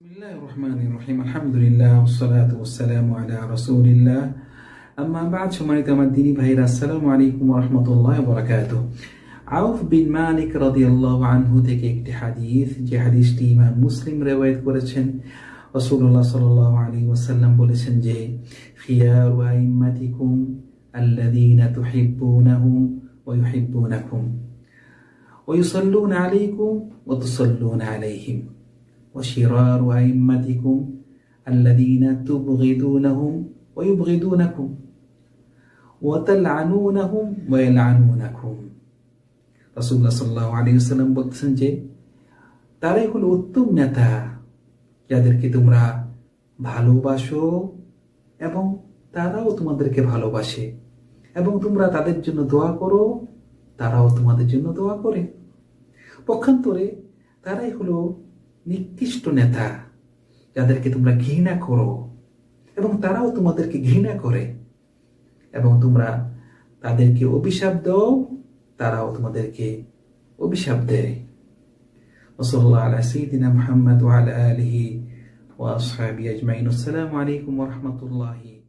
আলহামদুলিল্লাহ ওসালাত ওসালাম আলা রসুলিল্লাহ আম্মা বাদ সম্মানিত আমার দিনী ভাইরা আসসালামু আলাইকুম রহমতুল্লাহ বরাকাত আউফ বিন মালিক রাদিয়াল্লাহু আনহু থেকে একটি হাদিস, যে হাদিসটি ইমাম মুসলিম রেওয়ায়ত করেছেন। রাসূলুল্লাহ সাল্লাল্লাহু আলাইহি ওয়াসাল্লাম বলেছেন যে, খিয়ারু আইম্মাতিকুম আল্লাযীনা তুহিব্বুনাহুম ওয়া ইউহিব্বুনাকুম। ওয়া ইউসাল্লুনা আলাইকুম ওয়া তুসাল্লুনা আলাইহিম। وشرار أئمتكم الذين تبغضونهم ويبغضونكم وتلعنونهم ويلعنونكم রাসূলুল্লাহ সাল্লাল্লাহু আলাইহি ওয়াসাল্লাম বলছেন যে তারাই হলো উত্তম নেতা যাদেরকে তোমরা ভালোবাসো এবং তারাও তোমাদেরকে ভালোবাসে এবং তোমরা তাদের জন্য দোয়া করো তারাও তোমাদের জন্য দোয়া করে পক্ষান্তরে তারাই হলো নিকৃষ্ট নেতা যাদেরকে তোমরা ঘৃণা করো এবং তারাও তোমাদেরকে ঘৃণা করে এবং তোমরা তাদেরকে অভিশাপ দাও, তারাও তোমাদেরকে অভিশাপ দেয়। ওসল্লা মোহাম্মদ আলহি ওয়াসহাবি আসসালামু আলাইকুম রহমতুল্লাহি